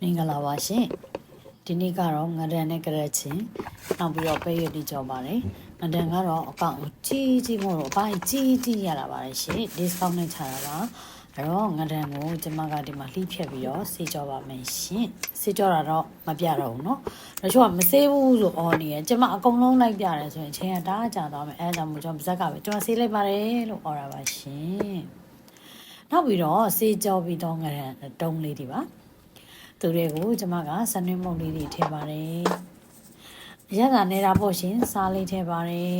မင်္ဂလာပါရှင်ဒီနေ့ကတော့ငဒန်နဲ့ကြရက်ချင်းနောက်ပြီးတော့ပဲရည်ကြောပါတယ်ငဒန်ကတော့အကောင့်ကြီးကြီးမို့တော့အပိုင်းကြီးကြီးရလာပါတယ်ရှင် discount နဲ့ချတာပါအဲ့တော့ငဒန်ကိုကျွန်မကဒီမှာလှိဖြတ်ပြီးတော့စေးကြောပါမယ်ရှင်စေးကြောတာတော့မပြတော့ဘူးเนาะတချို့ကမစေးဘူးဆိုအော်နေရကျွန်မအကုန်လုံးလိုက်ပြတယ်ဆိုရင်ချင်းကတအားကြာသွားမယ်အဲဒါကြောင့်မို့ကျွန်တော်ပါဇက်ကပဲကျွန်မစေးလိုက်ပါတယ်လို့အော်တာပါရှင်နောက်ပြီးတော့စေးကြောပြီးတော့ငဒန်တုံးလေးတွေပါ သူတွေကိုကျွန်မကစနွေးမုံလေးတွေထည့်ပါတယ်ရတာနေတာပေါ့ရှင်စားလေးထည့်ပါတယ်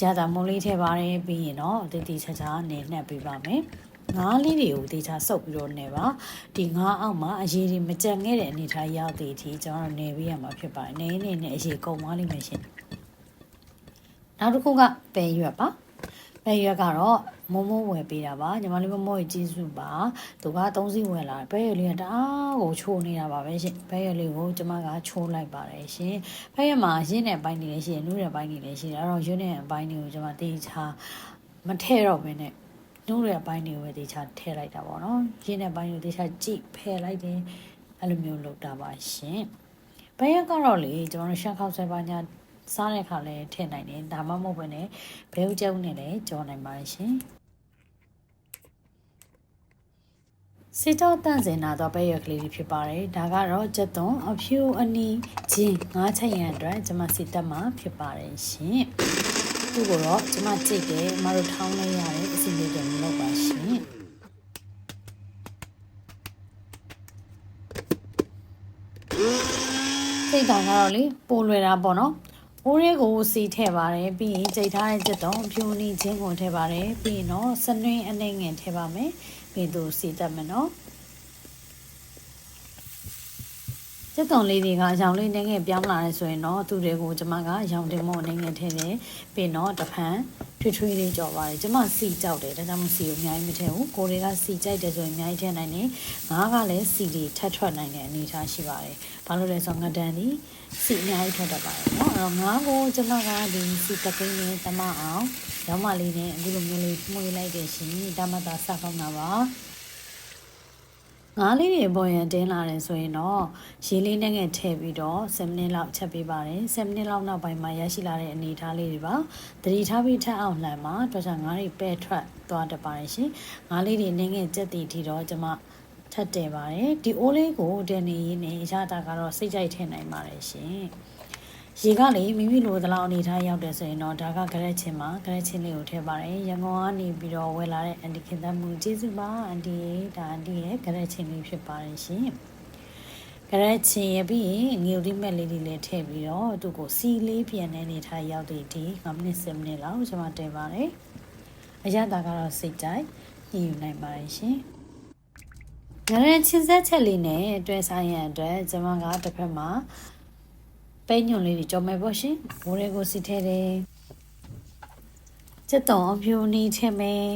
ရတာမုံလေးထည့်ပါတယ်ပြီးရင်တော့တတိချာချာနေနှက်ပေးပါမယ်ငါးလေးတွေကိုတေချာစုပ်ပြီးတော့နေပါဒီငါးအောက်မှာအရေးတွေမကြံခဲ့တဲ့အနေထားရောက်သေးအထိကျွန်တော်နေပေးရမှာဖြစ်ပါတယ်နေနေနဲ့အရေးကုန်သွားလိမ့်မယ်ရှင်နောက်တစ်ခုကပယ်ရွက်ပါ ပယ်ရွက်ကတော့မိုးမိုးဝယ်ပေးတာပါညီမလေးမမိုးရဲ့ကြီးစုပါသူက3စီးဝယ်လာတယ်ပယ်ရွက်လေးကတအားကိုချိုးနေတာပါပဲရှင်ပယ်ရွက်လေးကိုကျွန်မကချိုးလိုက်ပါတယ်ရှင်ပယ်ရွက်မှာရင်းတဲ့ပိုင်းနေလည်းရှိရနူးတဲ့ပိုင်းနေလည်းရှိတယ်အဲ့တော့ရင်းတဲ့အပိုင်းတွေကိုကျွန်မတေချာမထဲတော့ဘဲနဲ့နုတဲ့အပိုင်းတွေကိုပဲတေချာထည့်လိုက်တာပေါ့နော်ရင်းတဲ့ပိုင်းကိုတေချာကြည့်ဖယ်လိုက်တယ်အဲ့လိုမျိုးလုပ်တာပါရှင်ဘယ်ရက်ကတော့လေကျွန်တော်ရှက်ခောက်ဆွဲပါညာ စားတဲ့ခါလဲထည့်နိုင်တယ်ဒါမှမဟုတ်ဘဲနဲ့ဘဲဥကျုံနဲ့လည်းကြော်နိုင်ပါတယ်ရှင်စေတောတန့်စင်နာတော့ပဲရကလေးဖြစ်ပါတယ်ဒါကတော့ချက်သွန်အဖြူအနီချင်းငါးချက်ရန်အတွက်ကျွန်မစီတက်မှာဖြစ်ပါတယ်ရှင်သူ့ကိုတော့ကျွန်မကြိတ်တယ်မတို့ထောင်းလိုက်ရတဲ့အစီအလေးတွေမလုပ်ပါရှင်စိတ်တောင်ကတော့လေပိုလွယ်တာပေါ့နော်ိုး လေးကိုစီထည့်ပါတယ်ပြီးရင်ကြိတ်ထားတဲ့ချက်တော့ဖြူနေချင်းကိုထည့်ပါတယ်ပြီးရင်တော့စနွင်းအနေငယ်ထည့်ပါမယ်ပြီးသူစီတတ်မယ်နော် ချက်တုံလေးတွေကရောင်လေးနေငယ်ပြောင်းလာတယ်ဆိုရင်တော့သူတွေကိုကျမကရောင်တင်မို့နေငယ်ထည့်တယ်ပြီးတော့တဖန်ထွေထွေလေးကြော်ပါတယ်ကျမစီကြောက်တယ်ဒါကြောင့်မစီကိုအများကြီးမထည့်ဘူးကိုတွေကစီကြိုက်တယ်ဆိုရင်အများကြီးထည့်နိုင်တယ်ငါးကလည်းစီတွေထပ်ထွက်နိုင်တဲ့အနေအထားရှိပါတယ်ဘာလို့လဲဆိုတော့ငဒန်ဒီစီအများကြီးထွက်တတ်ပါတယ်เนาะအဲ့တော့ငါးကိုကျမကဒီစီတပိန်းနဲ့တမအောင်ရောင်းမလေးနဲ့အခုလိုမျိုးလေးမှုေးလိုက်တယ်ရှင်ဒါမှသာစကောင်းတာပါ ငါးလေးတွေပေါ်ရန်တင်းလာတယ်ဆိုရင်တော့ရေလေးနဲ့ငယ်ထည့်ပြီးတော့7မိနစ်လောက်ချက်ပေးပါတယ်7မိနစ်လောက်နောက်ပိုင်းမှာရရှိလာတဲ့အနေအထားလေးတွေပါတတိထားပြီးထပ်အောင်လှမ်းမှာတော့ချာငါးတွေပဲထွက်သွားတတ်ပါတယ်ရှင်ငါးလေးတွေနင်းငယ်ကြက်တီထီတော့ကျွန်မထပ်တယ်ပါတယ်ဒီအိုးလေးကိုတန်နေရင်းနဲ့ရတာကတော့စိတ်ကြိုက်ထည့်နိုင်ပါတယ်ရှင် ရေကလေမိမိလိုသလောက်အနေထားရောက်တယ်ဆိုရင်တော့ဒါကကြရက်ချင်းမှာကြရက်ချင်းလေးကိုထည့်ပါတယ်ရန်ကုန်ကနေပြီးတော့ဝယ်လာတဲ့အန်တီခင်သက်မှုကျေးဇူးပါအန်တီရေဒါအန်တီရဲ့ကြရက်ချင်းလေးဖြစ်ပါတယ်ရှင်ကြရက်ချင်းရပြီးရင်ငြိုတိမဲ့လေးတွေလည်းထည့်ပြီးတော့သူ့ကိုစီလေးပြန်တဲ့အနေထားရောက်တဲ့ဒီ9မိနစ်10မိနစ်လောက်ကျွန်မတင်ပါတယ်အရသာကတော့စိတ်ကြိုက်ညှိယူနိုင်ပါတယ်ရှင်ငရန်ချင်းဆက်ချက်လေးနဲ့တွဲဆိုင်ရန်အတွက်ကျွန်မကတစ်ဖက်မှာ ပဲညွန်လေးတွေကြော်မယ်ပေါ့ရှင်ဘိုးလေးကိုစီထဲတယ်ချက်တုံအဖြူနီထည့်မယ်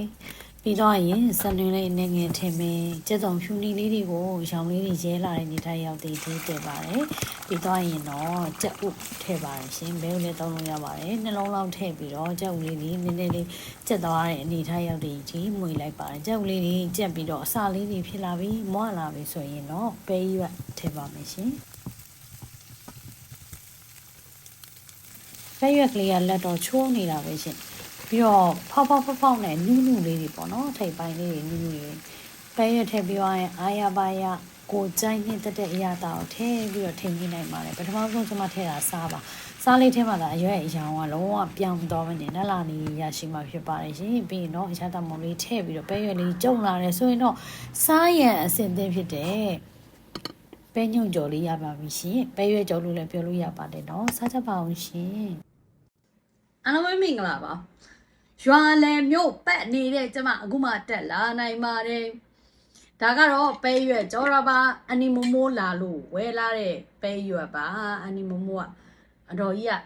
ပြီးတော့ရင်စနွင်းလေးအနေငယ်ထည့်မယ်ချက်တုံဖြူနီလေးတွေကိုရောင်လေးတွေရဲလာတဲ့နေထိုင်ရောက်သေးသေးတည်ပါတယ်ပြီးတော့ရင်တော့ချက်ဥထည့်ပါတယ်ရှင်ဘဲဦးလေးသုံးလို့ရပါတယ်နှလုံးလောက်ထည့်ပြီးတော့ချက်ဥလေးလေးနည်းနည်းလေးချက်သွားတဲ့အနေထိုင်ရောက်သေးကြီးမှွေလိုက်ပါတယ်ချက်ဥလေးတွေချက်ပြီးတော့အစာလေးတွေဖြစ်လာပြီးမွလာပြီဆိုရင်တော့ပဲရွက်ထည့်ပါမယ်ရှင် လက်ရွက်ကလေးကလက်တော့ချိုးနေတာပဲရှင်ပြီးတော့ဖောက်ဖောက်ဖောက်ဖောက်နဲ့နူးနူးလေးတွေပေါ့နော်ထိပ်ပိုင်းလေးတွေနူးနူးလေးပဲရွက်ထည့်ပြီးသွားရင်အာရပါရကိုကြိုက်နှစ်သက်တဲ့အရာတာကိုထည့်ပြီးတော့ထိန်ကြည့်နိုင်ပါတယ်ပထမဆုံးကျွန်မထည့်တာစားပါစားလေးထဲမှာလာအရွက်အရောင်ကလုံးဝပြောင်းသွားမနေနဲ့လာနေရရှိမှဖြစ်ပါတယ်ရှင်ပြီးရင်တော့အချာတမုံလေးထည့်ပြီးတော့ပဲရွက်လေးကြုံလာတယ်ဆိုရင်တော့စားရန်အဆင်သင့်ဖြစ်တယ်ပဲညုံကြော်လေးရပါပြီရှင်ပဲရွက်ကြော်လို့လည်းပြောလို့ရပါတယ်နော်စားကြပါအောင်ရှင် အားလုံးပဲမင်္ဂလာပါရွာလယ်မြို့ပတ်နေတဲ့ကျမအခုမှတက်လာနိုင်ပါတယ်ဒါကတော့ပဲရွက်ကြောရပါအနီမိုမိုလာလို့ဝဲလာတဲ့ပဲရွက်ပါအနီမိုမိုကအတော်ကြီးက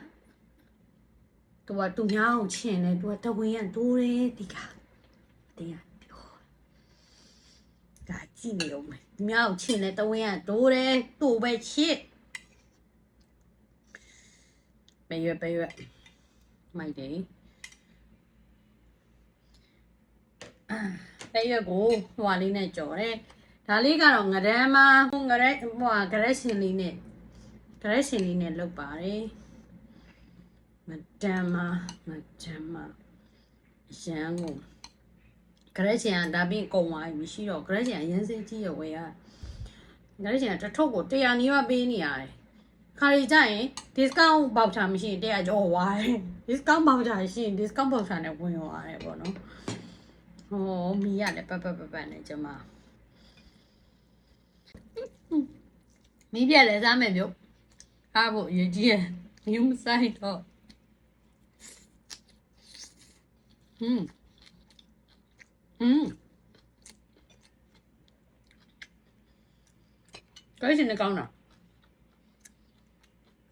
သူကသူများအောင်ချင်တယ်သူကတဝင်းရတိုးတယ်ဒီကဒီကဒါကြည့်နေတော့မယ်သူများအောင်ချင်တယ်တဝင်းရတိုးတယ်သူ့ပဲချစ်ပဲရွက်ပဲရွက် မိုက်တယ်အဲရွက်ကိုဟွာလေးနဲ့ကြော်တယ်ဒါလေးကတော့ငရမ်းမငရဲဟိုဟာဂရက်ရှင်လေးနဲ့ဂရက်ရှင်လေးနဲ့လုပ်ပါတယ်မဒမ်မမဒမ်မရန်ကုန်ဂရက်ရှင်ကဒါပြီးကုံသွားပြီမရှိတော့ဂရက်ရှင်ကရန်စေးကြီးရဝယ်ရဂရက်ရှင်ကတစ်ထုပ်ကို100နီးပါးပေးနေရတယ်ခါရီကြရင် discount voucher မရှိရင်100ကျော်သွားတယ် discount voucher ရှိရင် discount voucher နဲ့ဝင်သွားတယ်ပေါ့နော်ဟောမီးရတယ်ပတ်ပတ်ပတ်ပတ်နဲ့ကျမမီးပြက်လဲစားမယ်မျိုးအားဖို့အရေးကြီးရမျိုးမဆိုင်တော့ဟွန်းဟွန်းကိုယ်ရှင်နေကောင်းတာ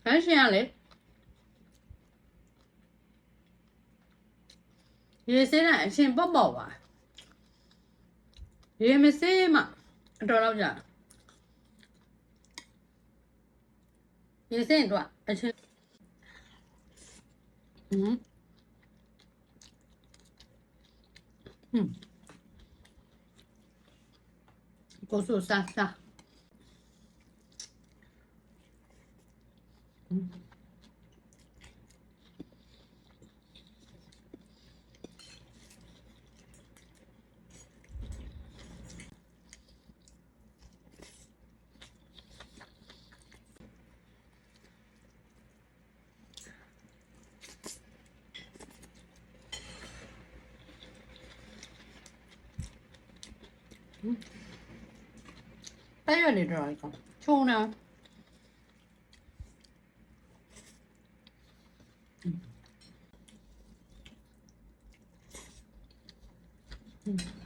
ခန်းရှင်ရလေ ရေစင်းတဲ့အရှင်ပေါ့ပေါ့ပါရေမစင်းမှအတော်တော့ကြာရေစင်းတော့အရှင်ဟမ်ဟမ်ကိုဆူဆာဆာ ပဲရွက်နေတော့ကောချုံနေอืม